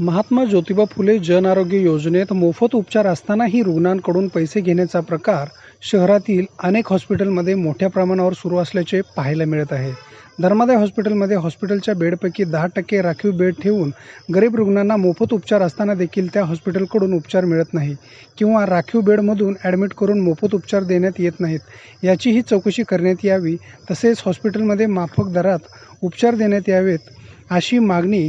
महात्मा ज्योतिबा फुले जन आरोग्य योजनेत मोफत उपचार असतानाही रुग्णांकडून पैसे घेण्याचा प्रकार शहरातील अनेक हॉस्पिटलमध्ये मोठ्या प्रमाणावर सुरू असल्याचे पाहायला मिळत आहे. धर्मादाय हॉस्पिटलमध्ये हॉस्पिटलच्या बेडपैकी दहा टक्के राखीव बेड ठेवून गरीब रुग्णांना मोफत उपचार असताना देखील त्या हॉस्पिटलकडून उपचार मिळत नाही किंवा राखीव बेडमधून ॲडमिट करून मोफत उपचार देण्यात येत नाहीत. याचीही चौकशी करण्यात यावी तसेच हॉस्पिटलमध्ये माफक दरात उपचार देण्यात यावेत अशी मागणी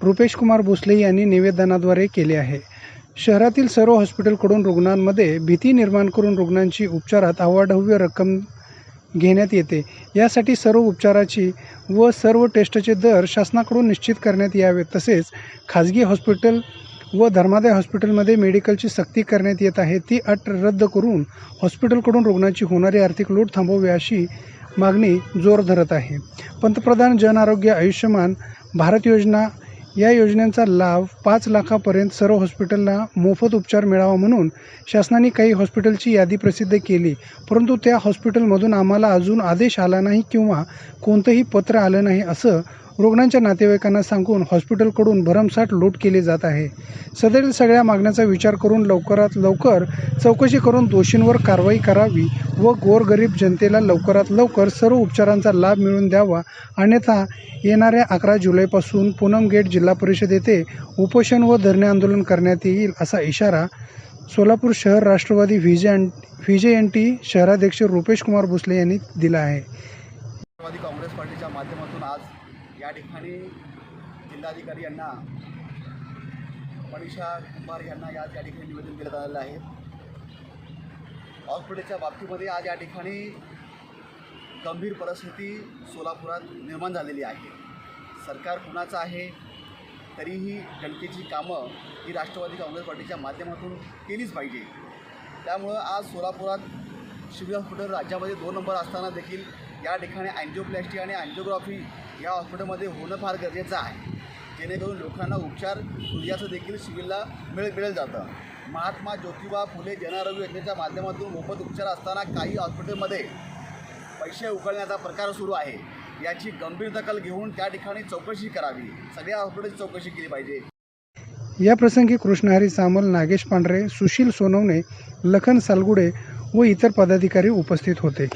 रुपेश कुमार भोसले यांनी निवेदनाद्वारे केले आहे. शहरातील सर्व हॉस्पिटलकडून रुग्णांमध्ये भीती निर्माण करून रुग्णांची उपचारात अवाढव्य रक्कम घेण्यात येते. यासाठी सर्व उपचाराची व सर्व टेस्टचे दर शासनाकडून निश्चित करण्यात यावे तसेच खाजगी हॉस्पिटल व धर्मादाय हॉस्पिटलमध्ये मेडिकलची सक्ती करण्यात येत आहे. ती अट रद्द करून हॉस्पिटलकडून रुग्णांची होणारी आर्थिक लूट थांबवावी अशी मागणी जोर धरत आहे. पंतप्रधान जन आरोग्य आयुष्यमान भारत योजना या योजनेचा लाभ पाच लाखापर्यंत सर्व हॉस्पिटलला मोफत उपचार मिळावा म्हणून शासनाने काही हॉस्पिटलची यादी प्रसिद्ध केली. परंतु त्या हॉस्पिटलमधून आम्हाला अजून आदेश आला नाही किंवा कोणतंही पत्र आलं नाही असं रुग्णांच्या नातेवाईकांना सांगून हॉस्पिटलकडून भरमसाठ लूट केली जात आहे. सदरील सगळ्या मागण्याचा विचार करून लवकरात लवकर चौकशी करून दोषींवर कारवाई करावी व गोरगरीब जनतेला लवकरात लवकर सर्व उपचारांचा लाभ मिळवून द्यावा. अन्यथा येणाऱ्या अकरा जुलैपासून पूनम गेट जिल्हा परिषद येथे उपोषण व धरणे आंदोलन करण्यात येईल असा इशारा सोलापूर शहर Rashtrawadi VJ VJ N T शहराध्यक्ष रुपेश कुमार भोसले यांनी दिला आहे. राष्ट्रवादी काँग्रेस पार्टीच्या माध्यमातून आज या ठिकाणी जिल्हाधिकारी यांना मनीषा कुंभार यांना या या ठिकाणी निवेदन दिलं आलेलं आहे. हॉस्पिटलच्या बाबतीमध्ये आज या ठिकाणी गंभीर परिस्थिती सोलापुरात निर्माण झालेली आहे. सरकार कुणाचं आहे तरीही जनतेची कामं ही राष्ट्रवादी काँग्रेस पार्टीच्या माध्यमातून केलीच पाहिजे. त्यामुळं आज सोलापुरात सिव्हिल हॉस्पिटल राज्यामध्ये दोन नंबर असताना देखील या ठिकाणी अँजिओप्लॅस्टी आणि अँजिओग्राफी या हॉस्पिटलमध्ये होणं फार गरजेचं आहे. जेणेकरून लोकांना उपचार सूर्याचं देखील सिव्हिलला मिळ मिळेल जातं. महात्मा ज्योतिबा फुले जनआरोग्य योजनेच्या माध्यमातून मोफत उपचार असताना काही हॉस्पिटलमध्ये पैसे उकळण्याचा प्रकार सुरू आहे. याची गंभीर दखल घेऊन त्या ठिकाणी चौकशी करावी. सगळ्या हॉस्पिटलची चौकशी केली पाहिजे. या प्रसंगी कृष्णहरी सामल नागेश पांढरे सुशील सोनवणे लखन सालगुडे व इतर पदाधिकारी उपस्थित होते.